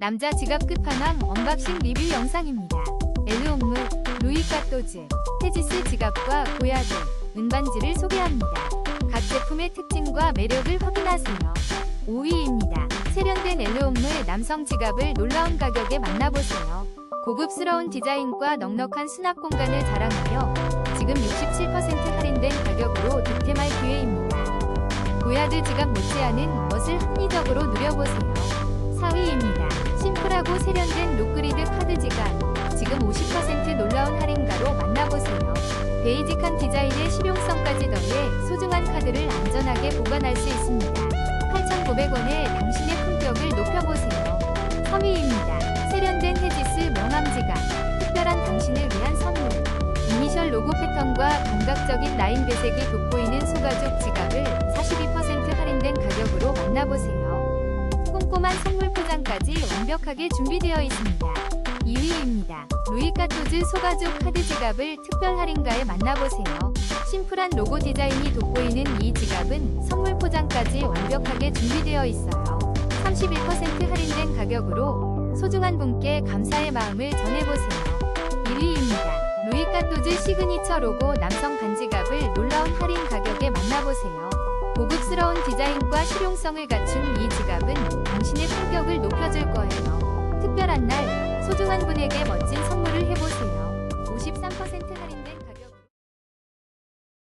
남자 지갑 끝판왕 언박싱 리뷰 영상입니다. 엘르옹무, 루이카토즈, 테지스 지갑과 고야드, 은반지를 소개합니다. 각 제품의 특징과 매력을 확인하세요. 5위입니다. 세련된 엘르옹무의 남성 지갑을 놀라운 가격에 만나보세요. 고급스러운 디자인과 넉넉한 수납 공간을 자랑하며 지금 67% 할인된 가격으로 득템할 기회입니다. 고야드 지갑 못지않은 멋을 합리적으로 누려보세요. 4위입니다. 심플하고 세련된 록그리드 카드 지갑. 지금 50% 놀라운 할인가로 만나보세요. 베이직한 디자인의 실용성까지 더해 소중한 카드를 안전하게 보관할 수 있습니다. 8,900원에 당신의 품격을 높여보세요. 3위입니다. 세련된 헤지스 명함 지갑. 특별한 당신을 위한 선물. 이니셜 로고 패턴과 감각적인 라인 배색이 돋보이는 소가죽 지갑을 42% 할인된 가격으로 만나보세요. 꼼꼼한 선물 포장까지 완벽하게 준비되어 있습니다. 2위입니다. 루이카토즈 소가죽 카드 지갑을 특별 할인가에 만나보세요. 심플한 로고 디자인이 돋보이는 이 지갑은 선물 포장까지 완벽하게 준비되어 있어요. 31% 할인된 가격으로 소중한 분께 감사의 마음을 전해보세요. 1위입니다. 루이카토즈 시그니처 로고 남성 반지갑을 놀라운 할인 가격에 만나보세요. 고급스러운 디자인과 실용성을 갖춘 이 지갑은 당신의 품격을 높여줄 거예요. 특별한 날, 소중한 분에게 멋진 선물을 해보세요. 53% 할인